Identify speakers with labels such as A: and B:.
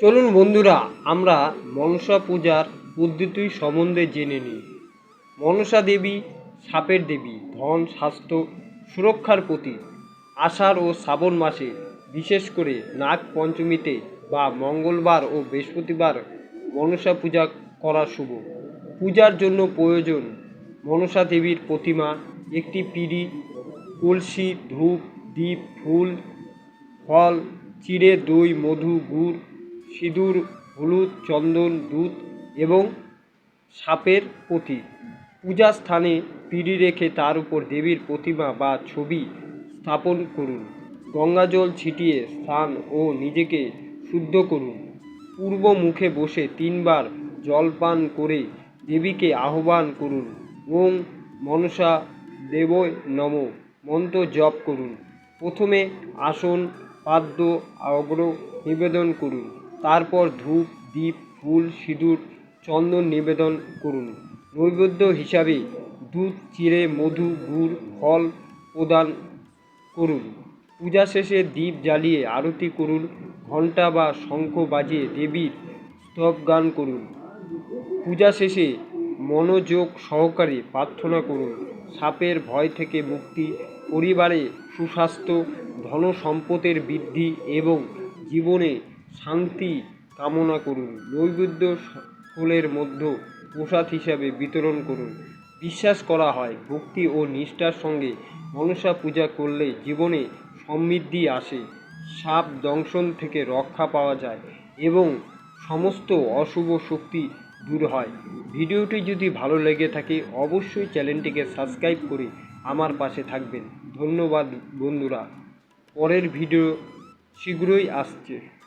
A: চলুন বন্ধুরা, আমরা মনসা পূজার পদ্ধতি সম্বন্ধে জেনে নিই। মনসা দেবী, সাপের দেবী, ধন, স্বাস্থ্য, সুরক্ষার প্রতীক। আষাঢ় ও শ্রাবণ মাসে বিশেষ করে নাগ পঞ্চমীতে বা মঙ্গলবার ও বৃহস্পতিবার মনসা পূজা করা শুভ। পূজার জন্য প্রয়োজন মনসা দেবীর প্রতিমা, একটি পিঁড়ি কলসি ধূপ দ্বীপ ফুল, ফল, চিড়ে, দই, মধু, গুড় সিঁদুর, হলুদ, চন্দন, দুধ এবং সাপের প্রতীক পূজা স্থানে পিঁড়ি রেখে তার উপর দেবীর প্রতিমা বা ছবি স্থাপন করুন। গঙ্গাজল ছিটিয়ে স্নান ও নিজেকে শুদ্ধ করুন। পূর্ব মুখে বসে তিনবার জলপান করে দেবীকে আহ্বান করুন। ওং মনসা দেবয় নম। মন্ত্র জপ করুন। প্রথমে আসন, পাদ্য, অগ্র নিবেদন করুন। তারপর ধূপ, দ্বীপ, ফুল, সিঁদুর, চন্দন নিবেদন করুন। নৈবেদ্য হিসাবে দুধ, চিড়ে, মধু, গুড়, ফল প্রদান করুন। পূজা শেষে দ্বীপ জ্বালিয়ে আরতি করুন। ঘণ্টা বা শঙ্খ বাজিয়ে দেবীর স্তব গান করুন। পূজা শেষে মনোযোগ সহকারে প্রার্থনা করুন। সাপের ভয় থেকে মুক্তি, পরিবারে সুস্বাস্থ্য ধন সম্পদের বৃদ্ধি এবং জীবনে শান্তি কামনা করুন। নৈবেদ্য ফুলের মধ্যে প্রসাদ হিসাবে বিতরণ করুন। বিশ্বাস করা হয়, ভক্তি ও নিষ্ঠার সঙ্গে মনসা পূজা করলে জীবনে সমৃদ্ধি আসে। সাপ দংশন থেকে রক্ষা পাওয়া যায় এবং সমস্ত অশুভ শক্তি দূর হয়। ভিডিওটি যদি ভালো লেগে থাকে, অবশ্যই চ্যানেলটিকে সাবস্ক্রাইব করে আমার পাশে থাকবেন। ধন্যবাদ বন্ধুরা। পরের ভিডিও শীঘ্রই আসছে।